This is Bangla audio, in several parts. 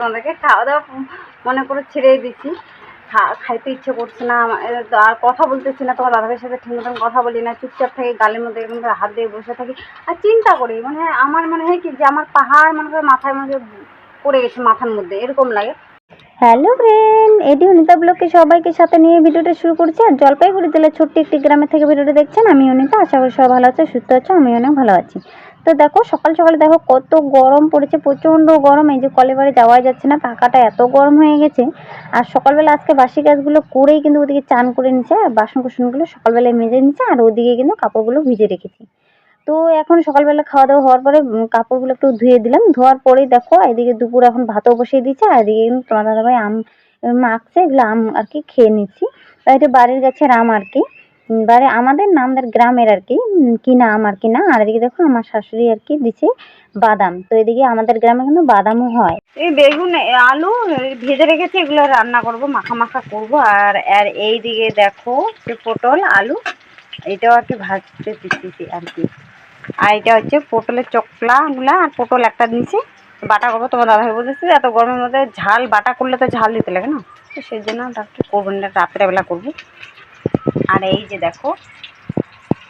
তোমাদেরকে খাওয়া দাওয়া মনে করে ছেড়ে দিচ্ছি খাইতে ইচ্ছে করছে না আর কথা বলতেছি না, তোমার দাদাভাইয়ের সাথে ঠিক মতন কথা বলি না, চুপচাপ থাকি, গালের মধ্যে এরকম হাত দিয়ে বসে থাকি। আর চিন্তা করি মানে আমার, মনে হয় কি যে আমার পাহাড় মনে করে মাথায় করে পড়ে গেছে মাথার মধ্যে, এরকম লাগে। হ্যালো ফ্রেন্ড এটি অনিতা ব্লগকে সবাইকে সাথে নিয়ে ভিডিওটা শুরু করছি। আর জলপাইগুড়ি জেলার ছোট্ট একটি গ্রামে থেকে ভিডিওটা দেখছেন, আমি অনিতা, আশা করি সবাই ভালো আছে, সুস্থ আছে আমি অনেক ভালো আছি। তো দেখো, সকাল সকালে দেখো কত গরম পড়েছে, প্রচণ্ড গরম। এই যে কলেবারে যাওয়াই যাচ্ছে না পাখাটা এত গরম হয়ে গেছে। আর সকালবেলা আজকে বাসি গাছগুলো করেই কিন্তু ওদিকে চান করে নিচ্ছে আর বাসন কুসনগুলো সকালবেলায় মেজে নিচ্ছে আর ওদিকে কিন্তু কাপড়গুলো ভিজে রেখেছি। তো এখন সকালবেলা খাওয়া দাওয়া হওয়ার পরে কাপড়গুলো একটু ধুয়ে দিলাম। ধোয়ার পরেই দেখো, এদিকে দুপুর এখন ভাতও বসিয়ে দিচ্ছে আর এদিকে কিন্তু তোমার দাদাভাই আম মাখছে এগুলো আম আর কি খেয়ে নিচ্ছি। এটা বাড়ির গাছের আম আর কি। বাড়ি আমাদের না আমাদের গ্রামের আর কি কিনা আম আর কি না, আর এদিকে দেখো আমার শাশুড়ি আর কি দিছে বাদাম। তো এদিকে আমাদের গ্রামে কিন্তু বাদামও হয়। এই বেগুন আলু ভেজে রেখেছি, এগুলো রান্না করব, মাখা মাখা করব, আর আর এই দিকে দেখো যে পটল, আলু, এটাও আর কি ভাজতে দিচ্ছি আর কি। আর এটা হচ্ছে পটলের চকলাগুলা আর পটল একটা নিচে বাটা করব, তোমার দাদাভাই বলেছে এত গরমের মধ্যে ঝাল, বাটা করলে তো ঝাল দিতে লাগে না। তো সেই জন্য ডাক্তার করব না, রাত্রেবেলা করব। আর এই যে দেখো,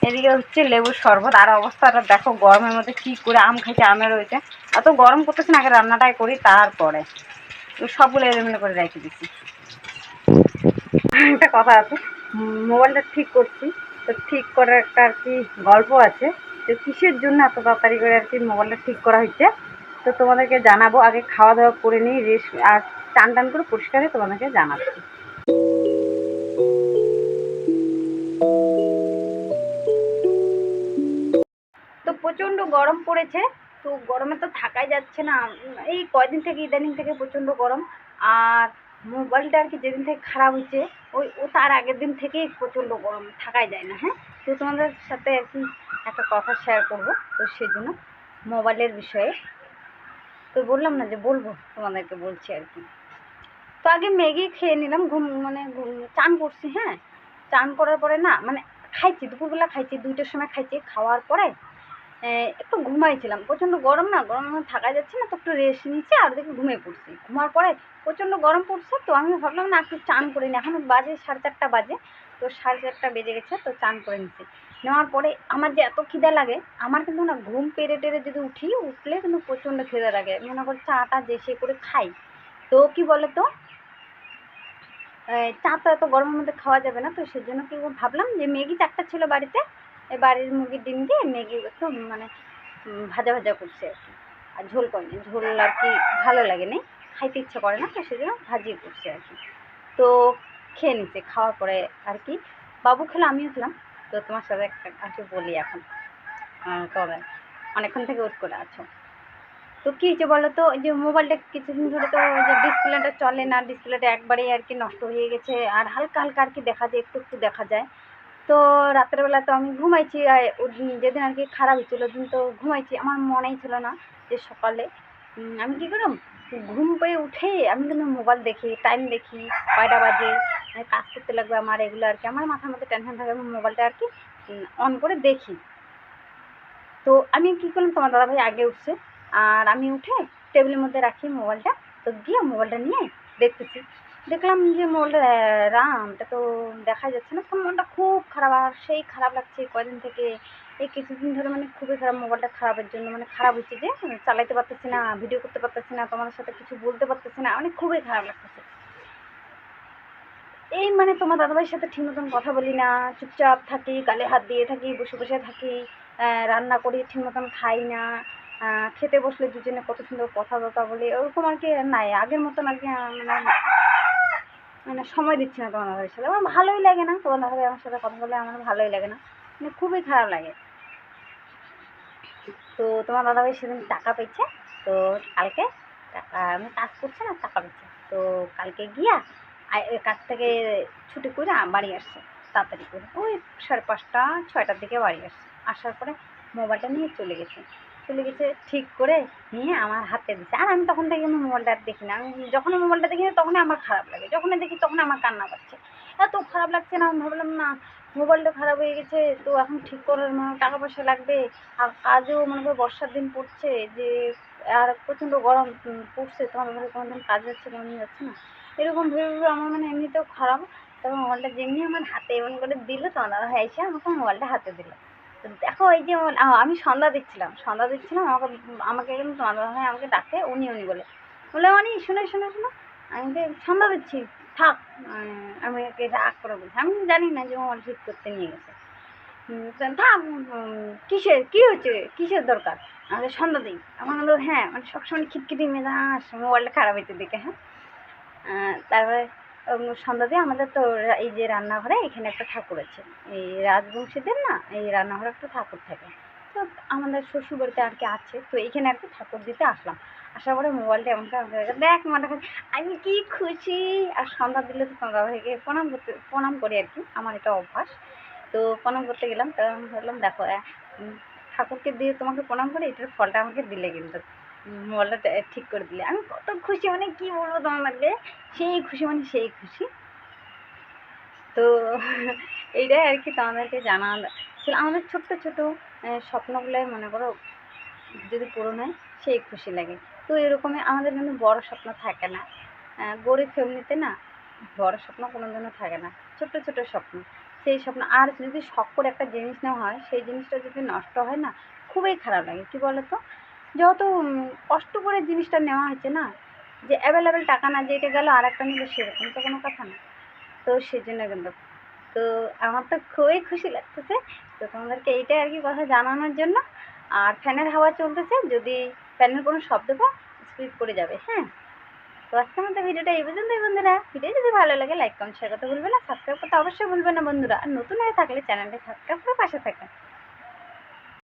এদিকে হচ্ছে লেবুর শরবত। আর অবস্থাটা দেখো, গরমের মধ্যে কি করে আম খাইছে আমে রয়েছে। এত গরম করতেছে না, আগে রান্নাটাই করি, তারপরে সবগুলো এলোমেলো করে রেখে দিচ্ছি। একটা কথা আছে, মোবাইলটা ঠিক করছি, তো ঠিক করার একটা আর কি গল্প আছে তো কিসের জন্য এত তাড়াতাড়ি করে আর কি মোবাইলটা ঠিক করা হচ্ছে তো তোমাদেরকে জানাব, আগে খাওয়া দাওয়া করে নিই, রেস্ট আর টান টান করে পরিষ্কার তোমাদেরকে জানাচ্ছি। প্রচণ্ড গরম পড়েছে, তো গরমে তো থাকাই যাচ্ছে না। এই কয়দিন থেকে, ইদানিং থেকে প্রচণ্ড গরম। আর মোবাইলটা আর কি যেদিন থেকে খারাপ হয়েছে, ওই ও তার আগের দিন থেকেই প্রচণ্ড গরম, থাকাই যায় না হ্যাঁ? তো তোমাদের সাথে আর কি একটা কথা শেয়ার করব, তো সেই জন্য মোবাইলের বিষয়ে। তো বললাম না যে বলব, তোমাদেরকে বলছি আর কি। তো আগে ম্যাগি খেয়ে নিলাম, ঘুম মানে চান করছি হ্যাঁ? চান করার পরে না মানে খাইছি, দুপুরবেলা খাইছি, দুইটার সময় খাইছি, খাওয়ার পরে একটু ঘুমাইছিলাম। প্রচণ্ড গরম না, গরম থাকা যাচ্ছে না, তো একটু রেস্ট নিচ্ছি আর দেখি ঘুমিয়ে পড়ছি। ঘুমার পরে প্রচণ্ড গরম পড়ছে, তো আমি ভাবলাম না একটু চান করে নিই। এখন বাজে সাড়ে চারটা বাজে, তো সাড়ে চারটা বেজে গেছে, তো চান করে নিচ্ছি। নেওয়ার পরে আমার যে এত খিদে লাগে, আমার কিন্তু না ঘুম পেরে টেরে যদি উঠি, উঠলে কিন্তু প্রচণ্ড খিদে লাগে। মনে করি চাটা যে সে করে খাই। তো কি বলে তো চা তো এত গরমের মধ্যে খাওয়া যাবে না, তো সেজন্য কি ভাবলাম যে ম্যাগি চারটা ছিল বাড়িতে বাড়ির মুরগির ডিম দিয়ে ম্যাগি একটু মানে ভাজা ভাজা করছে আর কি। আর ঝোল করেনি ঝোল আর কি ভালো লাগে নি খাইতে ইচ্ছে করে না, তো সেজন্য ভাজিয়ে করছে আর কি। তো খেয়ে নিচ্ছে খাওয়ার পরে আর কি। বাবু খেলো, আমিও খেলাম। তো তোমার সাথে আর কি বলি এখন। তবে অনেকক্ষণ থেকে ওয়েট করে আছো। তো কী হয়েছে বলো তো? ওই যে মোবাইলটা কিছুদিন ধরে তো ওই যে ডিসপ্লেটা চলে না, ডিসপ্লেটা একবারেই আর কি নষ্ট হয়ে গেছে। আর হালকা হালকা আর কি দেখা যায়, একটু একটু দেখা যায়। তো রাত্রেবেলা তো আমি ঘুমাইছি যেদিন আর কি খারাপ হয়েছিল ওদিন তো ঘুমাইছি, আমার মনেই ছিল না যে সকালে। আমি কী করলাম ঘুম পেয়ে উঠে আমি কিন্তু মোবাইল দেখি টাইম দেখি, কয়টা বাজে কাজ করতে লাগবে আমার, এগুলো আর কি। আমার মাথার মধ্যে টেনশন থাকে, আমি মোবাইলটা আর কি অন করে দেখি। তো আমি কী করলাম, তোমার দাদাভাই আগে উঠছে, আর আমি উঠে টেবিলের মধ্যে রাখি মোবাইলটা, তো গিয়ে মোবাইলটা নিয়ে দেখতেছি। দেখলাম যে মোবাইলটা আহ, রাম এটা তো দেখা যাচ্ছে না। তখন মনটা খুব খারাপ আর সেই খারাপ লাগছে কয়দিন থেকে। এই কিছুদিন ধরে মানে খুবই খারাপ মোবাইলটা খারাপের জন্য মানে খারাপ হচ্ছে যে চালাইতে পারতেছি না ভিডিও করতে পারতেছি না তোমাদের সাথে কিছু বলতে পারতেছি না মানে খুবই খারাপ লাগতেছে। এই মানে তোমার দাদাভাইয়ের সাথে ঠিক মতন কথা বলি না চুপচাপ থাকি গালে হাত দিয়ে থাকি বসে বসে থাকি রান্না করি ঠিক মতন খাই না খেতে বসলে দুজনে কত সুন্দর কথা বার্তা বলি ওরকম আর কি নাই। আগের মতন আর কি মানে মানে সময় দিচ্ছি না তোমার সাথে। আমার ভালোই লাগে না তোমার দাদাভাই আমার সাথে কথা বলে আমার ভালোই লাগে না। মানে খুবই খারাপ লাগে। তো তোমার দাদাভাই সেদিন টাকা পেয়েছে, তো কালকে টাকা আমি কাজ করছি না, টাকা পেয়েছে। তো কালকে গিয়া কাজ থেকে ছুটি করে বাড়ি আসছে, তাড়াতাড়ি করে। ওই সাড়ে পাঁচটা, ছয়টার দিকে বাড়ি আসছে। আসার পরে মোবাইলটা নিয়ে চলে গেছে। চলে গেছে ঠিক করে নিয়ে আমার হাতে দিচ্ছে আর আমি তখন থেকে মোবাইলটা আর দেখি না। আমি যখনই মোবাইলটা দেখি না, তখনই আমার খারাপ লাগে। যখনই দেখি, তখনই আমার কান্না পাচ্ছে। এত খারাপ লাগছে না। আমি ভাবলাম, না, মোবাইলটা খারাপ হয়ে গেছে। তো এখন ঠিক করার মানে টাকা পয়সা লাগবে। আর কাজও মনে করো বর্ষার দিন পড়ছে যে, আর প্রচণ্ড গরম পড়ছে। তোমাদের ঘরে কোনো দিন কাজ হচ্ছে কোনো যাচ্ছে না। এরকম ভেবে ভেবে আমার মানে এমনিতেও খারাপ। তবে মোবাইলটা যেমনি আমার হাতে এমন করে দিল দাদা ভাই এসে আমাকে মোবাইলটা হাতে দিল। তো দেখো, এই যে আমি সন্ধ্যা দিচ্ছিলাম সন্ধ্যা দিচ্ছিলাম আমাকে আমাকে কিন্তু তোমার আমাকে ডাকে, উনি উনি বলে বলে, অনি, শুনে শুনে, শুনো, আমি সন্ধ্যা দিচ্ছি থাক আমি ওকে রাগ করে বলছি, আমি জানি না যে মোবাইল ঠিক করতে নিয়ে গেছে। থাক কিসের, কী হচ্ছে কিসের দরকার? আমাদের সন্ধ্যা দিই। আমার হলো হ্যাঁ মানে সবসময় খিটখিটি মেজাজ, মোবাইলটা খারাপ হইতে দেখে হ্যাঁ? তারপরে সন্ধ্যা দিয়ে আমাদের তো এই যে রান্নাঘরে এখানে একটা ঠাকুর আছে। এই রাজবংশীদের না, এই রান্নাঘরে একটা ঠাকুর থাকে। তো আমাদের শ্বশুর বাড়িতে আর কি আছে। তো এখানে আর কি ঠাকুর দিতে আসলাম। আসার পরে মোবাইলটা এমন করে আমাকে দেখ মানে আমি কি খুশি। আর সন্ধ্যা দিলে তো সন্ধ্যা থেকে প্রণাম করতে, প্রণাম করি আর কি, আমার এটা অভ্যাস। তো প্রণাম করতে গেলাম, তো আমি ভাবলাম, দেখো ঠাকুরকে দিয়ে তোমাকে প্রণাম করে, এটার ফলটা আমাকে দিলে কিন্তু। মোবাইলটা ঠিক করে দিলে। আমি কত খুশি মানে কি বলব তোমাদেরকে সেই খুশি মানে সেই খুশি। তো এইটাই আর কি তোমাদেরকে জানা ছিল আমাদের ছোট্ট ছোট স্বপ্নগুলোই মনে করো, যদি পূরণ হয়, সেই খুশি লাগে। তো এরকমই আমাদের কিন্তু বড় স্বপ্ন থাকে না। গরিব ফ্যামিলিতে না, বড় স্বপ্ন কোনো দিনও থাকে না। ছোট্ট ছোট স্বপ্ন। সেই স্বপ্ন, আর যদি শখ করে একটা জিনিস নেওয়া হয়, সেই জিনিসটা যদি নষ্ট হয় না, খুবই খারাপ লাগে। কী বলো তো উম, কষ্ট করে জিনিসটা নেওয়া হয়েছে না যে অ্যাভেলেবেল টাকা না যে এটা গেল আর একটা নিলে সেরকম তো কোনো কথা না। তো সেজন্য কিন্তু তো আমার তো খুবই খুশি লাগতেছে তো তোমাদেরকে এইটাই আর কি কথা জানানোর জন্য। আর ফ্যানের হাওয়া চলতেছে যদি ফ্যানের কোনো শব্দ পাও স্পিড করে যাবে হ্যাঁ? তো আজকের মতো ভিডিওটা এই পর্যন্তই বন্ধুরা। ভিডিও যদি ভালো লাগে লাইক কমেন্ট শেয়ার করতে ভুলবে না সাবস্ক্রাইব করতে অবশ্যই ভুলবে না বন্ধুরা। আর নতুন হয়ে থাকলে চ্যানেলটা সাবস্ক্রাইব করে পাশে থাকবেন।